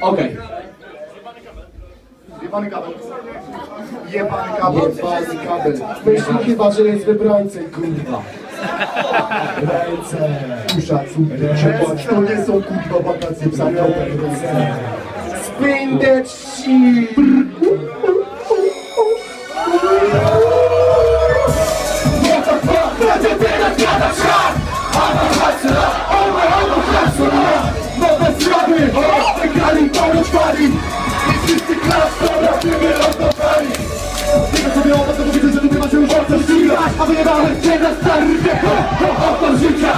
Okej. Jebany kabel. Jebany kabel. Jebany kabel. Myśli chyba, że jest wybrańcem, kurwa. Ręce. Kusza, cukier. To nie są kurwa wakacje w. Ręce. Spin that shit. Będzie teraz gada świat! Tylko sobie o to widzę, że ludzie macie już o co ścigać A wyjebałem cię na stary wiek, oto życia!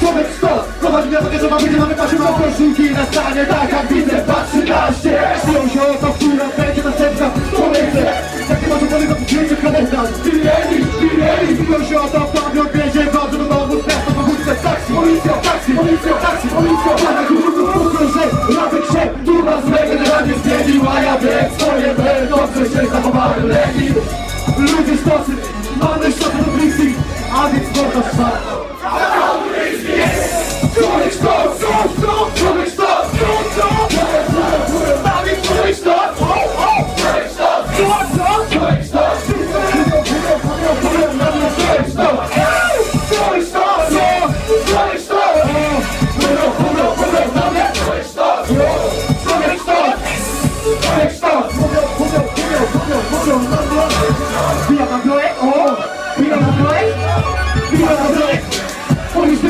Człowiek sztos, prowadzi mnie do że mamy nie mamy patrzeć na koszulki na stanie. Tak jak widzę, patrzy na się. Biją się o to, która będzie następna Kolejny, jakie masz opony do przyjęcia komendant Pilieni, pilieni, biją się o to, kto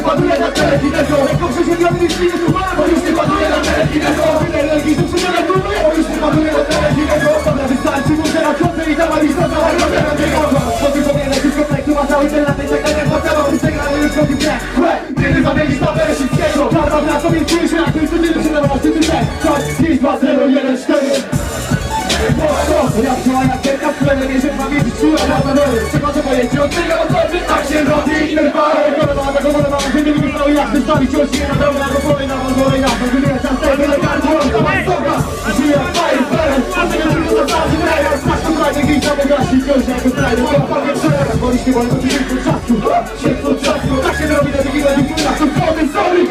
paduje na telewinerzo Jako przeziębiony nic nie słucha On już nie paduje na telewinerzo Tyle energii, że przyjdzie na dumę On już nie paduje na telewinerzo Dobra, wystarczy mu, że na kotę i dała lista Cała robia na biegowa Bo ty powinieneś już komplektu Ma cały ten lat i tak dalej Płacała mi przegrany już robił grę. Łe, kiedy zamienisz na Bereszyckiego Prawa dla sobie czujesz się na tym, co nie się na was Ty ty te, coś, 5, 2, 0, 1, 4 Mocno, ja wczoraj jak wielka w plenie Nie się pamięć, czuła na memory Przechodzę pojęcie od tego osoby Tak się robi i nerwary Koleba, tego nie cały jak Wystawić osi na drogę, na głowie, na wolę na to Wymieniać czas, tego na gardło, to ma soga Żyję w fire, fire, a tego nie lubię zasady Reja, znasz to fajnie, gdzieś tam gasi Wciąż jako strajny, moja pamię przelewa Wolisz nie wolę, to szybko czasu Szybko czasu, tak się robi na wigilę Wikula, są wody, sorry,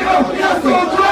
ja to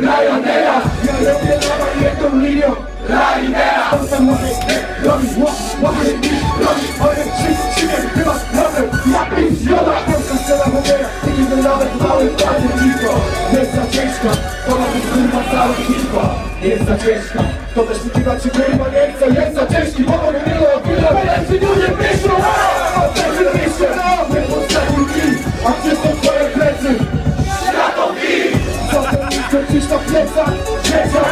Ryanaira, ja robię lama jedną linią Ryanaira, on tam może robić łap, łapie mi, robić moje trzy, chyba problem Ja pięć zjoda, polska scena Tydzień ten nawet mały dziwko Jest za ciężka, to ma być kurwa cała Jest za ciężka, to też wykiwać się kurwa nie Jest za ciężki, bo mogę nie Christoph Letter, stop.